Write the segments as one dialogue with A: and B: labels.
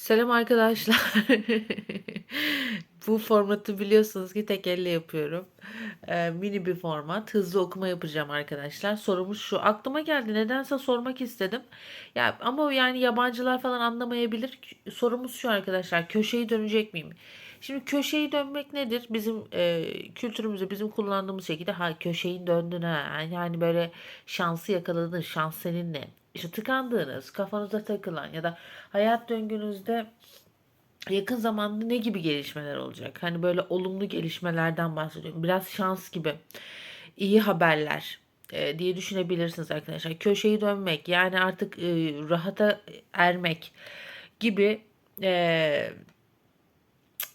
A: Selam arkadaşlar. Bu formatı biliyorsunuz ki tek elle yapıyorum. Eee, mini bir format. Hızlı okuma yapacağım arkadaşlar. Sorumuz şu. Aklıma geldi. Nedense sormak istedim. Ya ama yani yabancılar falan anlamayabilir. Sorumuz şu arkadaşlar. Köşeyi dönecek miyim? Şimdi köşeyi dönmek nedir? Bizim eee kültürümüzde bizim kullandığımız şekilde ha köşeyi döndün ha. Yani böyle şansı yakaladın. Şans seninle. İşte tıkandığınız, kafanıza takılan ya da hayat döngünüzde yakın zamanda ne gibi gelişmeler olacak? Hani böyle olumlu gelişmelerden bahsediyorum. Biraz şans gibi. iyi haberler e, diye düşünebilirsiniz arkadaşlar. Köşeyi dönmek yani artık e, rahata ermek gibi e,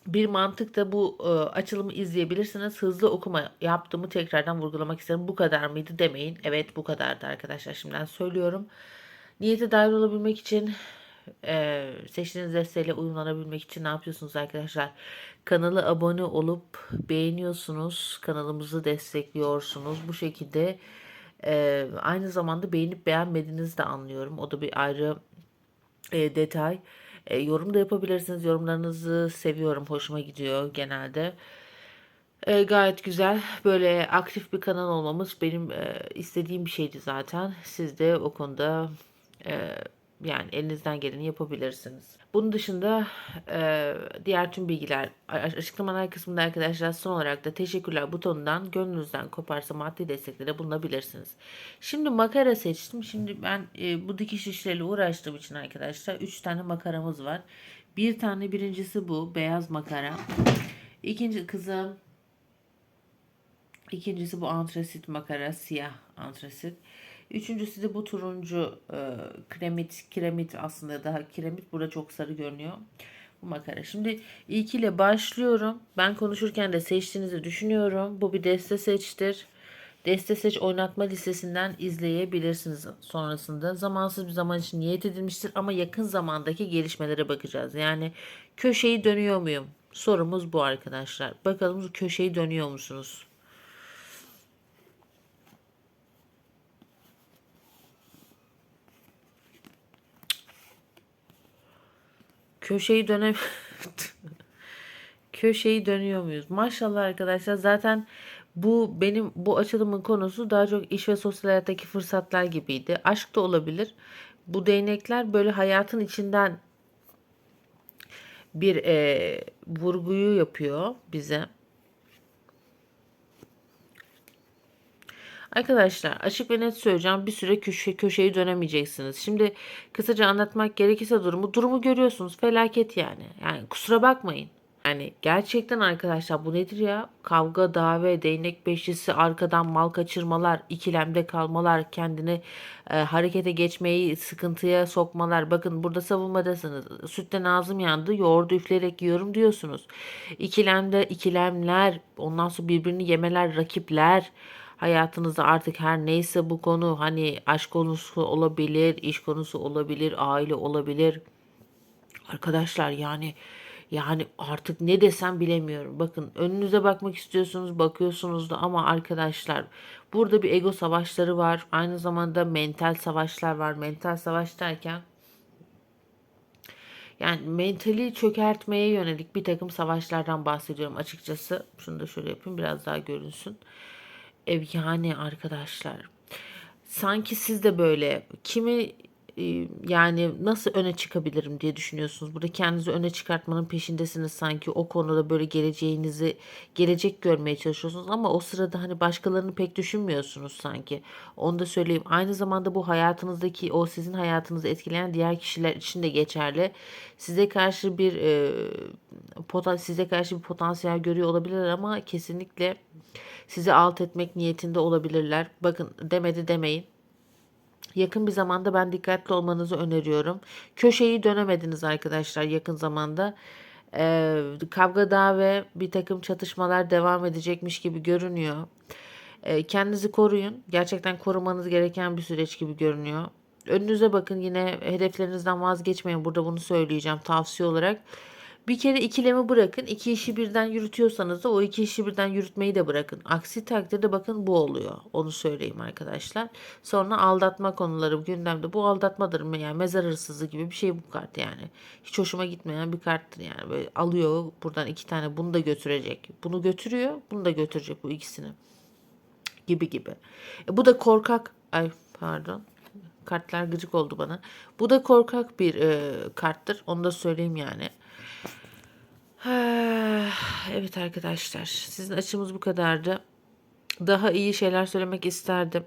A: bir mantıkta bu e, açılımı izleyebilirsiniz. Hızlı okuma yaptığımı tekrardan vurgulamak isterim. Bu kadar mıydı demeyin. Evet bu kadardı arkadaşlar. Şimdiden söylüyorum. Niyete dahil olabilmek için e, seçtiğiniz desteğiyle uyumlanabilmek için ne yapıyorsunuz arkadaşlar? Kanala abone olup beğeniyorsunuz. Kanalımızı destekliyorsunuz. Bu şekilde e, aynı zamanda beğenip beğenmediğinizi de anlıyorum. O da bir ayrı e, detay. E, yorum da yapabilirsiniz. Yorumlarınızı seviyorum. Hoşuma gidiyor genelde. E, gayet güzel. Böyle aktif bir kanal olmamız benim e, istediğim bir şeydi zaten. Siz de o konuda e, yani elinizden geleni yapabilirsiniz. Bunun dışında e, diğer tüm bilgiler açıklamalar kısmında arkadaşlar son olarak da teşekkürler butonundan gönlünüzden koparsa maddi desteklere bulunabilirsiniz. Şimdi makara seçtim. Şimdi ben e, bu dikiş işleriyle uğraştığım için arkadaşlar 3 tane makaramız var. Bir tane birincisi bu beyaz makara. İkinci kızım İkincisi bu antrasit makara, siyah antrasit. Üçüncüsü de bu turuncu e, kremit, kiremit aslında daha kiremit. Burada çok sarı görünüyor. Bu makara. Şimdi ilk ile başlıyorum. Ben konuşurken de seçtiğinizi düşünüyorum. Bu bir deste seçtir. Deste seç oynatma listesinden izleyebilirsiniz sonrasında. Zamansız bir zaman için niyet edilmiştir ama yakın zamandaki gelişmelere bakacağız. Yani köşeyi dönüyor muyum? Sorumuz bu arkadaşlar. Bakalım köşeyi dönüyor musunuz? Köşeyi dönem köşeyi dönüyor muyuz? Maşallah arkadaşlar zaten bu benim bu açılımın konusu daha çok iş ve sosyal hayattaki fırsatlar gibiydi. Aşk da olabilir. Bu değnekler böyle hayatın içinden bir e, vurguyu yapıyor bize. Arkadaşlar açık ve net söyleyeceğim bir süre köşe, köşeyi dönemeyeceksiniz. Şimdi kısaca anlatmak gerekirse durumu durumu görüyorsunuz felaket yani. Yani kusura bakmayın. Yani gerçekten arkadaşlar bu nedir ya? Kavga, dave, değnek beşlisi, arkadan mal kaçırmalar, ikilemde kalmalar, kendini e, harekete geçmeyi sıkıntıya sokmalar. Bakın burada savunmadasınız. Sütten ağzım yandı, yoğurdu üfleyerek yiyorum diyorsunuz. İkilemde ikilemler, ondan sonra birbirini yemeler, rakipler hayatınızda artık her neyse bu konu hani aşk konusu olabilir, iş konusu olabilir, aile olabilir. Arkadaşlar yani yani artık ne desem bilemiyorum. Bakın önünüze bakmak istiyorsunuz, bakıyorsunuz da ama arkadaşlar burada bir ego savaşları var. Aynı zamanda mental savaşlar var. Mental savaş derken yani mentali çökertmeye yönelik bir takım savaşlardan bahsediyorum açıkçası. Şunu da şöyle yapayım biraz daha görünsün. Yani arkadaşlar. Sanki siz de böyle kimi yani nasıl öne çıkabilirim diye düşünüyorsunuz. Burada kendinizi öne çıkartmanın peşindesiniz sanki o konuda böyle geleceğinizi gelecek görmeye çalışıyorsunuz ama o sırada hani başkalarını pek düşünmüyorsunuz sanki. Onu da söyleyeyim. Aynı zamanda bu hayatınızdaki o sizin hayatınızı etkileyen diğer kişiler için de geçerli. Size karşı bir e, potan size karşı bir potansiyel görüyor olabilirler ama kesinlikle sizi alt etmek niyetinde olabilirler. Bakın demedi demeyin. Yakın bir zamanda ben dikkatli olmanızı öneriyorum. Köşeyi dönemediniz arkadaşlar yakın zamanda. Ee, kavga daha ve bir takım çatışmalar devam edecekmiş gibi görünüyor. Ee, kendinizi koruyun. Gerçekten korumanız gereken bir süreç gibi görünüyor. Önünüze bakın yine hedeflerinizden vazgeçmeyin. Burada bunu söyleyeceğim tavsiye olarak. Bir kere ikilemi bırakın. İki işi birden yürütüyorsanız da o iki işi birden yürütmeyi de bırakın. Aksi takdirde bakın bu oluyor. Onu söyleyeyim arkadaşlar. Sonra aldatma konuları gündemde. Bu aldatmadır mı? Yani mezar hırsızı gibi bir şey bu kart yani. Hiç hoşuma gitmeyen bir karttır yani. Böyle alıyor buradan iki tane bunu da götürecek. Bunu götürüyor bunu da götürecek bu ikisini. Gibi gibi. E, bu da korkak. Ay pardon. Kartlar gıcık oldu bana. Bu da korkak bir e, karttır. Onu da söyleyeyim yani. Evet arkadaşlar, sizin açımız bu kadardı. Daha iyi şeyler söylemek isterdim.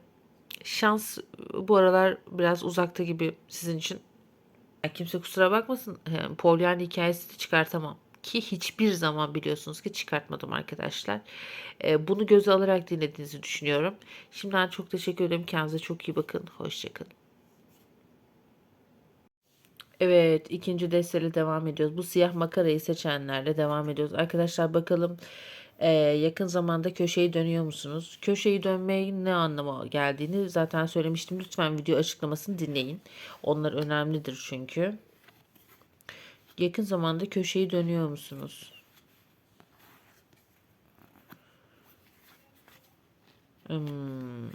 A: Şans bu aralar biraz uzakta gibi sizin için. Ya kimse kusura bakmasın. Pollyanna hikayesi de çıkartamam. Ki hiçbir zaman biliyorsunuz ki çıkartmadım arkadaşlar. E, Bunu göze alarak dinlediğinizi düşünüyorum. Şimdiden çok teşekkür ederim. Kendinize çok iyi bakın. Hoşçakalın. Evet, ikinci desteyle devam ediyoruz. Bu siyah makarayı seçenlerle devam ediyoruz. Arkadaşlar bakalım eee, yakın zamanda köşeyi dönüyor musunuz? Köşeyi dönmeyin ne anlama geldiğini zaten söylemiştim. Lütfen video açıklamasını dinleyin. Onlar önemlidir çünkü. Yakın zamanda köşeyi dönüyor musunuz? Hmm.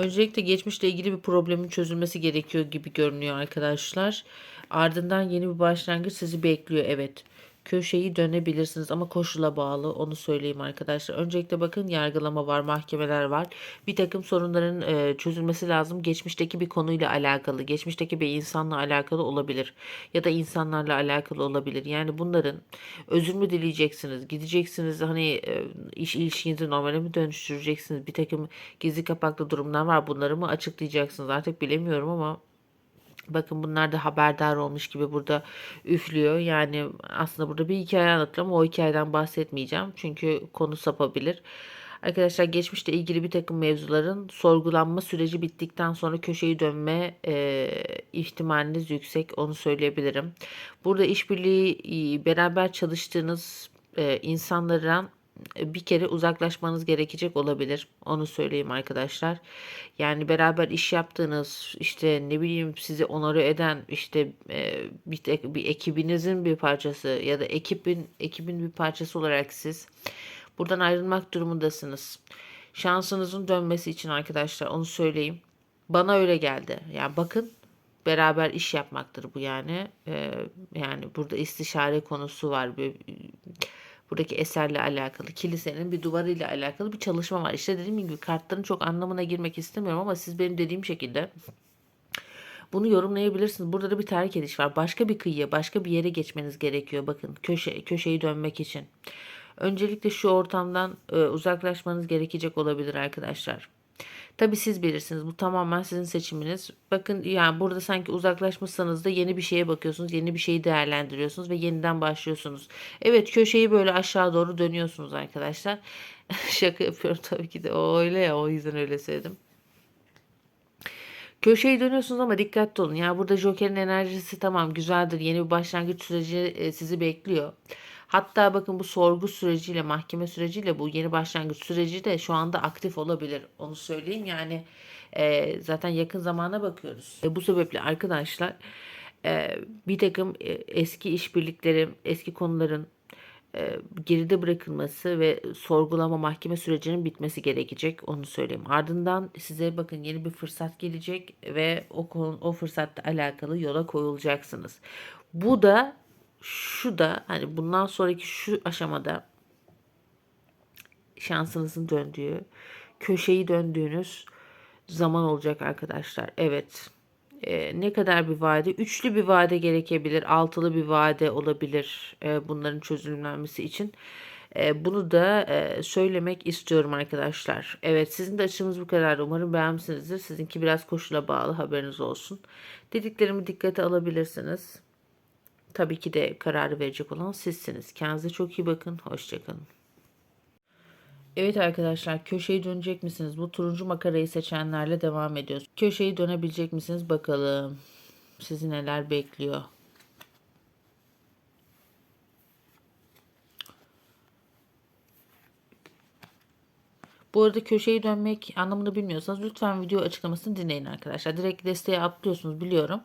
A: Öncelikle geçmişle ilgili bir problemin çözülmesi gerekiyor gibi görünüyor arkadaşlar. Ardından yeni bir başlangıç sizi bekliyor. Evet. Köşeyi dönebilirsiniz ama koşula bağlı onu söyleyeyim arkadaşlar. Öncelikle bakın yargılama var, mahkemeler var. Bir takım sorunların e, çözülmesi lazım. Geçmişteki bir konuyla alakalı, geçmişteki bir insanla alakalı olabilir. Ya da insanlarla alakalı olabilir. Yani bunların özür mü dileyeceksiniz, gideceksiniz hani e, iş ilişkinizi normale mi dönüştüreceksiniz? Bir takım gizli kapaklı durumlar var. Bunları mı açıklayacaksınız? Artık bilemiyorum ama Bakın bunlar da haberdar olmuş gibi burada üflüyor. Yani aslında burada bir hikaye anlatıyorum o hikayeden bahsetmeyeceğim. Çünkü konu sapabilir. Arkadaşlar geçmişte ilgili bir takım mevzuların sorgulanma süreci bittikten sonra köşeyi dönme e, ihtimaliniz yüksek. Onu söyleyebilirim. Burada işbirliği beraber çalıştığınız e, insanların bir kere uzaklaşmanız gerekecek olabilir. Onu söyleyeyim arkadaşlar. Yani beraber iş yaptığınız işte ne bileyim sizi onore eden işte e, bir, bir ekibinizin bir parçası ya da ekibin ekibin bir parçası olarak siz buradan ayrılmak durumundasınız. Şansınızın dönmesi için arkadaşlar onu söyleyeyim. Bana öyle geldi. Yani bakın beraber iş yapmaktır bu yani. Ee, yani burada istişare konusu var. Bir, buradaki eserle alakalı, kilisenin bir duvarıyla alakalı bir çalışma var. İşte dediğim gibi kartların çok anlamına girmek istemiyorum ama siz benim dediğim şekilde bunu yorumlayabilirsiniz. Burada da bir terk ediş var. Başka bir kıyıya, başka bir yere geçmeniz gerekiyor. Bakın köşe köşeyi dönmek için. Öncelikle şu ortamdan e, uzaklaşmanız gerekecek olabilir arkadaşlar. Tabii siz bilirsiniz. Bu tamamen sizin seçiminiz. Bakın yani burada sanki uzaklaşmışsanız da yeni bir şeye bakıyorsunuz. Yeni bir şeyi değerlendiriyorsunuz ve yeniden başlıyorsunuz. Evet köşeyi böyle aşağı doğru dönüyorsunuz arkadaşlar. Şaka yapıyorum tabii ki de. O öyle ya o yüzden öyle söyledim. Köşeyi dönüyorsunuz ama dikkatli olun. Ya burada Joker'in enerjisi tamam güzeldir. Yeni bir başlangıç süreci e, sizi bekliyor. Hatta bakın bu sorgu süreciyle, mahkeme süreciyle bu yeni başlangıç süreci de şu anda aktif olabilir. Onu söyleyeyim. Yani e, zaten yakın zamana bakıyoruz. E, bu sebeple arkadaşlar e, bir takım e, eski işbirlikleri, eski konuların e, geride bırakılması ve sorgulama mahkeme sürecinin bitmesi gerekecek onu söyleyeyim. Ardından size bakın yeni bir fırsat gelecek ve o konu, o fırsatla alakalı yola koyulacaksınız. Bu da şu da hani bundan sonraki şu aşamada şansınızın döndüğü, köşeyi döndüğünüz zaman olacak arkadaşlar. Evet. Ee, ne kadar bir vade? Üçlü bir vade gerekebilir. Altılı bir vade olabilir e, bunların çözümlenmesi için. E, bunu da e, söylemek istiyorum arkadaşlar. Evet sizin de açınız bu kadar. Umarım beğenmişsinizdir. Sizinki biraz koşula bağlı haberiniz olsun. Dediklerimi dikkate alabilirsiniz. Tabii ki de kararı verecek olan sizsiniz. Kendinize çok iyi bakın. Hoşçakalın. Evet arkadaşlar köşeyi dönecek misiniz? Bu turuncu makarayı seçenlerle devam ediyoruz. Köşeyi dönebilecek misiniz? Bakalım. Sizi neler bekliyor? Bu arada köşeyi dönmek anlamını bilmiyorsanız lütfen video açıklamasını dinleyin arkadaşlar. Direkt desteğe atlıyorsunuz biliyorum.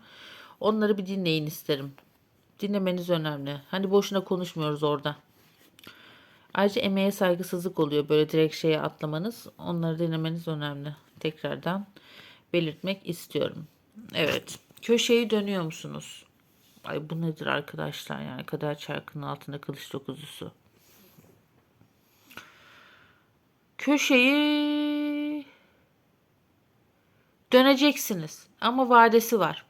A: Onları bir dinleyin isterim. Dinlemeniz önemli. Hani boşuna konuşmuyoruz orada. Ayrıca emeğe saygısızlık oluyor. Böyle direkt şeye atlamanız. Onları dinlemeniz önemli. Tekrardan belirtmek istiyorum. Evet. Köşeyi dönüyor musunuz? Ay bu nedir arkadaşlar yani kader çarkının altında kılıç dokuzusu. Köşeyi döneceksiniz ama vadesi var.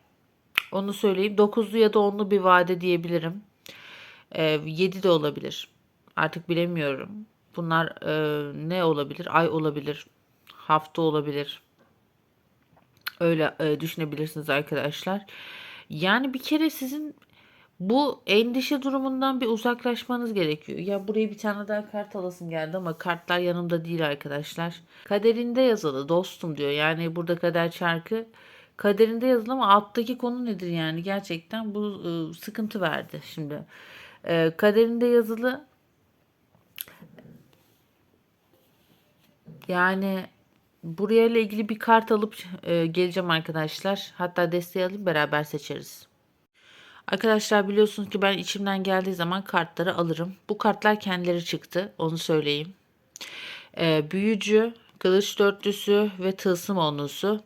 A: Onu söyleyeyim. 9'lu ya da 10'lu bir vade diyebilirim. Ee, 7 de olabilir. Artık bilemiyorum. Bunlar e, ne olabilir? Ay olabilir. Hafta olabilir. Öyle e, düşünebilirsiniz arkadaşlar. Yani bir kere sizin bu endişe durumundan bir uzaklaşmanız gerekiyor. Ya buraya bir tane daha kart alasım geldi ama kartlar yanımda değil arkadaşlar. Kaderinde yazılı dostum diyor. Yani burada kader çarkı kaderinde yazılı ama alttaki konu nedir yani? Gerçekten bu e, sıkıntı verdi şimdi. E, kaderinde yazılı yani buraya ile ilgili bir kart alıp e, geleceğim arkadaşlar. Hatta desteği alayım beraber seçeriz. Arkadaşlar biliyorsunuz ki ben içimden geldiği zaman kartları alırım. Bu kartlar kendileri çıktı. Onu söyleyeyim. Ee, büyücü, kılıç dörtlüsü ve tılsım onlusu.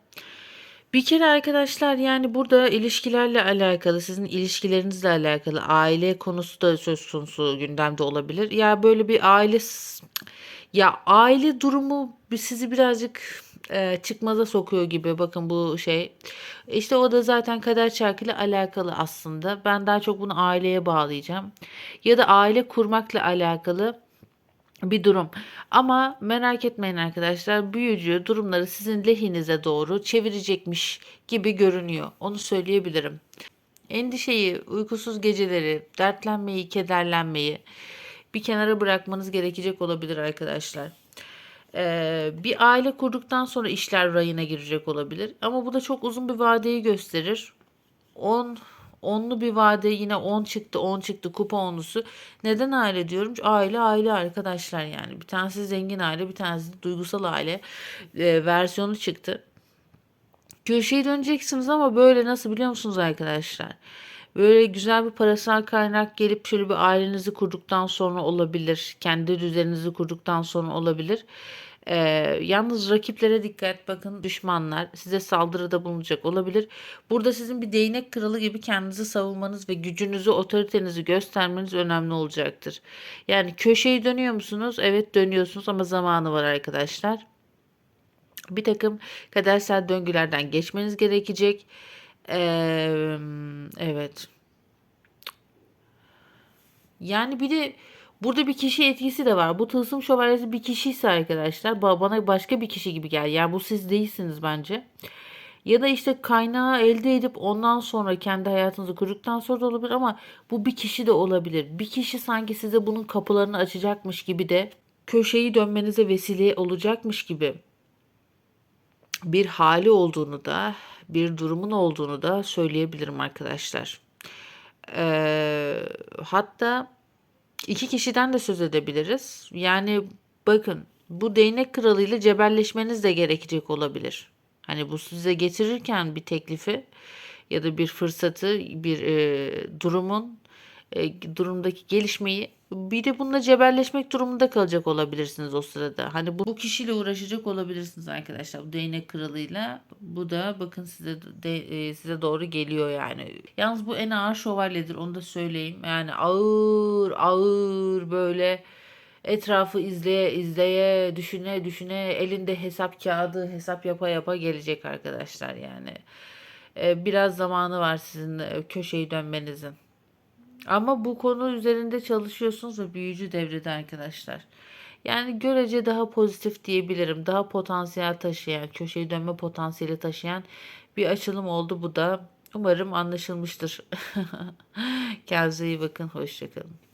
A: Bir kere arkadaşlar yani burada ilişkilerle alakalı, sizin ilişkilerinizle alakalı aile konusu da söz konusu gündemde olabilir. Ya böyle bir aile ya aile durumu sizi birazcık e, çıkmaza sokuyor gibi. Bakın bu şey. İşte o da zaten kader çarkıyla alakalı aslında. Ben daha çok bunu aileye bağlayacağım. Ya da aile kurmakla alakalı bir durum. Ama merak etmeyin arkadaşlar büyücü durumları sizin lehinize doğru çevirecekmiş gibi görünüyor. Onu söyleyebilirim. Endişeyi, uykusuz geceleri, dertlenmeyi, kederlenmeyi bir kenara bırakmanız gerekecek olabilir arkadaşlar. Ee, bir aile kurduktan sonra işler rayına girecek olabilir. Ama bu da çok uzun bir vadeyi gösterir. 10 onlu bir vade yine 10 çıktı 10 çıktı kupa onlusu. Neden aile diyorum? Aile aile arkadaşlar yani. Bir tanesi zengin aile bir tanesi duygusal aile e, versiyonu çıktı. Köşeyi döneceksiniz ama böyle nasıl biliyor musunuz arkadaşlar? Böyle güzel bir parasal kaynak gelip şöyle bir ailenizi kurduktan sonra olabilir. Kendi düzeninizi kurduktan sonra olabilir. Ee, yalnız rakiplere dikkat bakın düşmanlar size saldırıda bulunacak olabilir. Burada sizin bir değnek kralı gibi kendinizi savunmanız ve gücünüzü otoritenizi göstermeniz önemli olacaktır. Yani köşeyi dönüyor musunuz? Evet dönüyorsunuz ama zamanı var arkadaşlar. Bir takım kadersel döngülerden geçmeniz gerekecek. Ee, evet. Yani bir de burada bir kişi etkisi de var. Bu tılsım şövalyesi bir kişiyse arkadaşlar bana başka bir kişi gibi geldi. Yani bu siz değilsiniz bence. Ya da işte kaynağı elde edip ondan sonra kendi hayatınızı kurduktan sonra da olabilir ama bu bir kişi de olabilir. Bir kişi sanki size bunun kapılarını açacakmış gibi de köşeyi dönmenize vesile olacakmış gibi bir hali olduğunu da bir durumun olduğunu da söyleyebilirim arkadaşlar. Ee, hatta iki kişiden de söz edebiliriz. Yani bakın bu değnek kralıyla cebelleşmeniz de gerekecek olabilir. Hani bu size getirirken bir teklifi ya da bir fırsatı, bir e, durumun e, durumdaki gelişmeyi bir de bununla cebelleşmek durumunda kalacak olabilirsiniz o sırada. Hani bu, bu kişiyle uğraşacak olabilirsiniz arkadaşlar. Bu değnek kralıyla. Bu da bakın size de, e, size doğru geliyor yani. Yalnız bu en ağır şövalyedir onu da söyleyeyim. Yani ağır ağır böyle etrafı izleye izleye düşüne düşüne elinde hesap kağıdı hesap yapa yapa gelecek arkadaşlar yani. E, biraz zamanı var sizin e, köşeyi dönmenizin. Ama bu konu üzerinde çalışıyorsunuz ve büyücü devrede arkadaşlar. Yani görece daha pozitif diyebilirim. Daha potansiyel taşıyan, köşeyi dönme potansiyeli taşıyan bir açılım oldu bu da. Umarım anlaşılmıştır. Kendinize iyi bakın. Hoşçakalın.